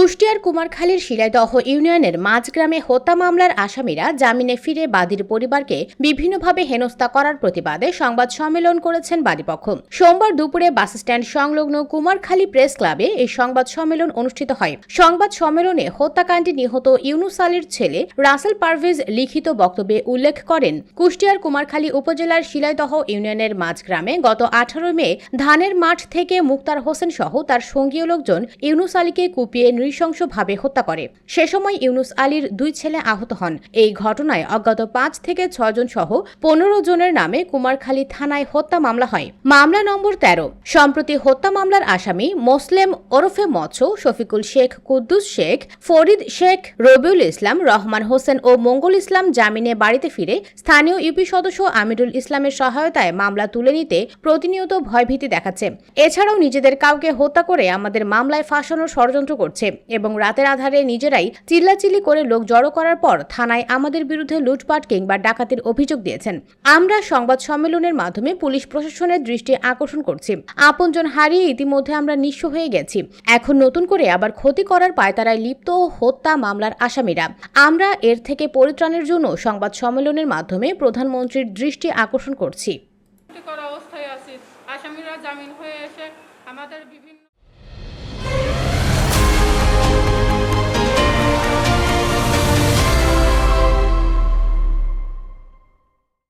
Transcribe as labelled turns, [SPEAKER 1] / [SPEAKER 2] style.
[SPEAKER 1] কুষ্টিয়ার কুমারখালীর শিলাইদহ ইউনিয়নের মাঝগ্রামে হত্যা মামলার আসামিরা জামিনে ফিরে বাদীর পরিবারকে বিভিন্নভাবে হেনস্থা করার প্রতিবাদে সংবাদ সম্মেলন করেছেন বাদীপক্ষ। সোমবার দুপুরে বাসস্ট্যান্ড সংলগ্ন কুমারখালী প্রেস ক্লাবে এই সংবাদ সম্মেলন অনুষ্ঠিত হয়। সংবাদ সম্মেলনে হত্যাকাণ্ডে নিহত ইউনুস আলীর ছেলে রাসেল পারভেজ লিখিত বক্তব্যে উল্লেখ করেন, কুষ্টিয়ার কুমারখালী উপজেলার শিলাইদহ ইউনিয়নের মাঝগ্রামে গত আঠারো মে ধানের মাঠ থেকে মুক্তার হোসেন সহ তার সঙ্গীয় লোকজন ইউনুস আলীকে কুপিয়ে নৃশংসভাবে হত্যা করে। সে সময় ইউনুস আলীর দুই ছেলে আহত হন। এই ঘটনায় অজ্ঞাত পাঁচ থেকে ছজন সহ পনেরো জনের নামে কুমারখালী থানায় হত্যা মামলা হয়। মামলা নম্বর তেরো। সম্প্রতি হত্যা মামলার আসামি মোসলেম ওরফে মৎস্য, শফিকুল শেখ, কুদ্দুস শেখ, ফরিদ শেখ, রবিউল ইসলাম, রহমান হোসেন ও মঙ্গল ইসলাম জামিনে বাড়িতে ফিরে স্থানীয় ইউপি সদস্য আমিরুল ইসলামের সহায়তায় মামলা তুলে নিতে প্রতিনিয়ত ভয়ভীতি দেখাচ্ছে। এছাড়াও নিজেদের কাউকে হত্যা করে আমাদের মামলায় ফাঁসানোর ষড়যন্ত্র করছে। এবং রাতের আধারে নিজেরাই চিল্লাচিল্লি করে লোক জড়ো করার পর থানায় আমাদের বিরুদ্ধে লুটপাট কিংবা ডাকাতির অভিযোগ দিয়েছেন। আমরা সংবাদ সম্মেলনের মাধ্যমে পুলিশ প্রশাসনের দৃষ্টি আকর্ষণ করছি। আপনজন হারিয়ে ইতিমধ্যে আমরা নিঃস্ব হয়ে গেছি। এখন নতুন করে আবার ক্ষতি করার পায়তারায় লিপ্ত ও হত্যা মামলার আসামিরা। আমরা এর থেকে পরিত্রাণের জন্য সংবাদ সম্মেলনের মাধ্যমে প্রধানমন্ত্রীর দৃষ্টি আকর্ষণ করছি।
[SPEAKER 2] করা অবস্থায় আসামিরা জামিন হয়ে এসে আমাদের বিভিন্ন